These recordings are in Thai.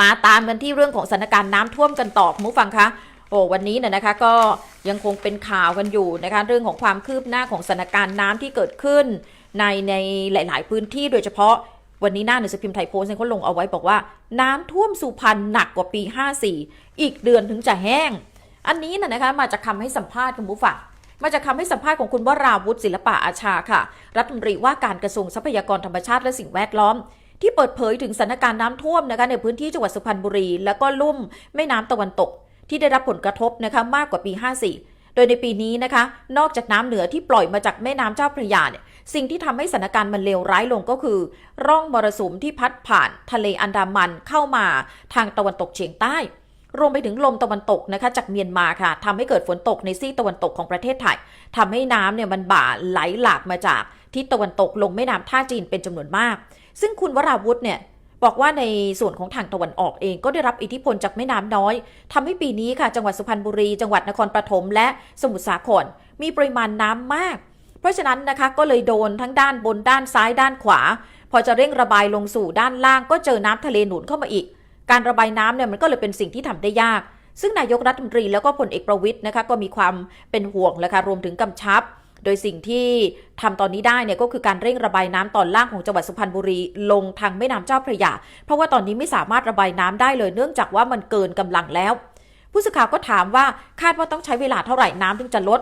มาตามกันที่เรื่องของสถานการณ์น้ำท่วมกันต่อคุณผู้ฟังคะโอ้วันนี้เนี่ยนะคะก็ยังคงเป็นข่าวกันอยู่นะคะเรื่องของความคืบหน้าของสถานการณ์น้ำที่เกิดขึ้น ในในหลาย ๆ พื้นที่โดยเฉพาะวันนี้หน้าหนังสือพิมพ์ไทยโพสต์เขาลงเอาไว้บอกว่า น้ำท่วมสุพรรณหนักกว่าปี 54 อีกเดือนถึงจะแห้ง อันนี้น่ะนะคะมาจากคำให้สัมภาษณ์คุณผู้ฟังมาจากคำให้สัมภาษณ์ของคุณวราวุฒิศิลปะอาชาค่ะ รัฐมนตรีว่าการกระทรวงทรัพยากรธรรมชาติและสิ่งแวดล้อม ที่เปิดเผยถึงสถานการณ์น้ำท่วมนะคะในพื้นที่จังหวัดสุพรรณบุรี แล้วก็ลุ่มแม่น้ำตะวันตก ที่ได้รับผลกระทบนะคะมากกว่าปี 54 โดยในปีนี้นะคะ นอกจากน้ำเหนือที่ปล่อยมาจากแม่น้ำเจ้าพระยาเนี่ยสิ่งที่ทำให้สถานการณ์มันเลวร้ายลงก็คือ ร่องมรสุมที่พัดผ่านทะเลอันดามันเข้ามาทางตะวันตกเฉียงใต้ รวมไปถึงลมตะวันตกนะคะ จากเมียนมาค่ะทำให้เกิดฝนตกในซีกตะวันตกของประเทศไทยทำให้น้ำเนี่ยมันบ่าไหลหลากมาจากทิศตะวันตกลงแม่น้ำท่าจีนเป็นจำนวนมาก ซึ่งคุณวราวุธเนี่ยบอกว่าในส่วนของทางตะวันออกเองก็ได้รับอิทธิพลจากแม่น้ำน้อยทำให้ปีนี้ค่ะ จังหวัดสุพรรณบุรี จังหวัดนครปฐมและสมุทรสาคร มีปริมาณน้ำมาก เพราะฉะนั้นนะคะก็เลยโดนทั้งด้านบนด้านซ้ายด้านขวา พอจะเร่งระบายลงสู่ด้านล่างก็เจอน้ำทะเลหนุนเข้ามาอีก การระบายน้ำเนี่ยมันก็เลยเป็นสิ่งที่ทำได้ยาก ซึ่งนายกรัฐมนตรีแล้วก็พลเอกประวิทย์นะคะก็มีความเป็นห่วงและค่ะรวมถึงกำชับ โดยสิ่งที่ทำตอนนี้ได้เนี่ยก็คือการเร่งระบายน้ำตอนล่างของจังหวัดสุพรรณบุรีลงทางแม่น้ำเจ้าพระยา เพราะว่าตอนนี้ไม่สามารถระบายน้ำได้เลย เนื่องจากว่ามันเกินกำลังแล้ว ผู้สื่อข่าวก็ถามว่าคาดว่าต้องใช้เวลาเท่าไหร่น้ำถึงจะลด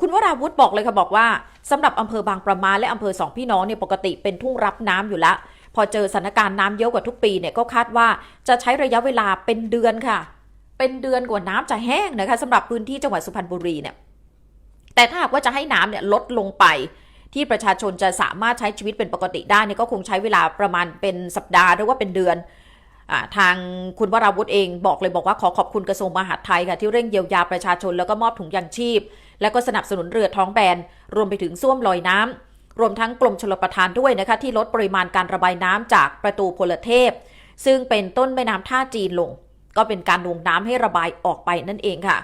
คุณวราวุธบอกเลยค่ะบอกว่าสำหรับอำเภอบางประมาและอำเภอสองพี่น้องเนี่ยปกติเป็นทุ่งรับน้ำอยู่แล้ว พอเจอสถานการณ์น้ำเยอะกว่าทุกปีเนี่ยก็คาดว่าจะใช้ระยะเวลาเป็นเดือนค่ะ เป็นเดือนกว่าน้ำจะแห้งนะคะสำหรับพื้นที่จังหวัดสุพรรณบุรีเนี่ยแต่ถ้าหากว่าจะให้น้ำเนี่ยลดลงไปที่ประชาชนจะสามารถใช้ชีวิตเป็นปกติได้เนี่ยก็คงใช้เวลาประมาณเป็นสัปดาห์หรือว่าเป็นเดือนอทางคุณวราวุธเองบอกเลยบอกว่าขอขอบคุณกระทรวงมหาดไทยค่ะที่เร่งเยียวยาประชาชนแล้วก็มอบถุงยางชีพ แล้วก็สนับสนุนเรือท้องแบน รวมไปถึงส้วมลอยน้ำ รวมทั้งกรมชลประทานด้วยนะคะที่ลดปริมาณการระบายน้ำจากประตูพลเทพ ซึ่งเป็นต้นแม่น้ำท่าจีนลง ก็เป็นการลงน้ำให้ระบายออกไปนั่นเองค่ะ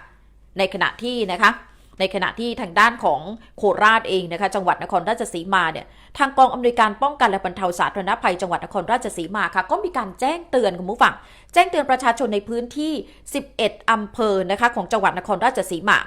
ในขณะที่นะคะในขณะที่ทางด้านของโคราชเองนะคะจังหวัดนครราชสีมาเนี่ยทางกองอำนวยการป้องกันและบรรเทาสาธารณภัยจังหวัดนครราชสีมาค่ะก็มีการแจ้งเตือนคุณผู้ฟัง แจ้งเตือนประชาชนในพื้นที่ 11 อำเภอนะคะของจังหวัดนครราชสีมา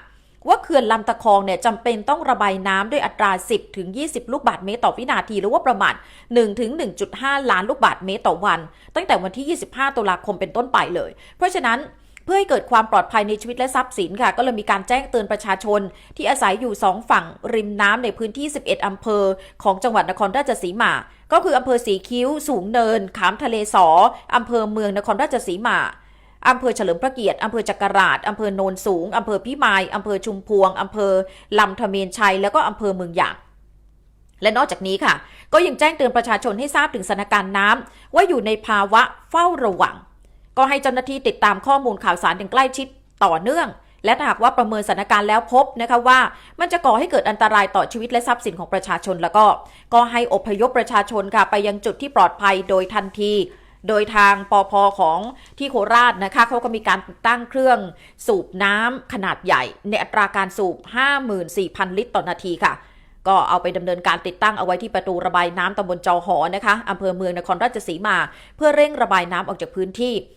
ว่าเขื่อนลำตะคองเนี่ยจำเป็นต้องระบายน้ำด้วยอัตรา 10 ถึง 20 ลูกบาศก์เมตรต่อวินาที หรือว่าประมาณ 1 ถึง 1.5 ล้านลูกบาศก์เมตรต่อวัน ตั้งแต่วันที่ 25 ตุลาคมเป็นต้นไปเลย เพราะฉะนั้นเพื่อให้เกิดความปลอดภัยในชีวิตและทรัพย์สินค่ะ ก็เลยมีการแจ้งเตือนประชาชน ที่อาศัยอยู่ 2 ฝั่งริมน้ำในพื้นที่ 11อำเภอ ของจังหวัดนครราชสีมา ก็คืออำเภอสีคิ้ว สูงเนิน ขามทะเลสออำเภอเมืองนครราชสีมา อำเภอเฉลิมพระเกียรติอำเภอจักราชอำเภอโนนสูงอำเภอพิมายอำเภอชุมพวงอำเภอลำทะเมนชัย แล้วก็อำเภอเมืองหยางและนอกจากนี้ค่ะ ก็ยังแจ้งเตือนประชาชนให้ทราบถึงสถานการณ์น้ำว่าอยู่ในภาวะเฝ้าระวัง ก็ให้เจ้าหน้าที่ติดตามข้อมูลข่าวสารอย่างใกล้ชิดต่อเนื่อง และหากว่าประเมินสถานการณ์แล้วพบนะคะว่า มันจะก่อให้เกิดอันตรายต่อชีวิตและทรัพย์สินของประชาชนแล้วก็ ก็ให้อพยพประชาชนค่ะไปยังจุดที่ปลอดภัยโดยทันที โดยทางปอพของที่โคราชนะคะเขาก็มีการติดตั้งเครื่องสูบน้ำขนาดใหญ่ ในอัตราการสูบ 54,000 ลิตรต่อนาทีค่ะ ก็เอาไปดำเนินการติดตั้งเอาไว้ที่ประตูระบายน้ำตำบลจอหอนะคะอำเภอเมืองนครราชสีมา เพื่อเร่งระบายน้ำออกจากพื้นที่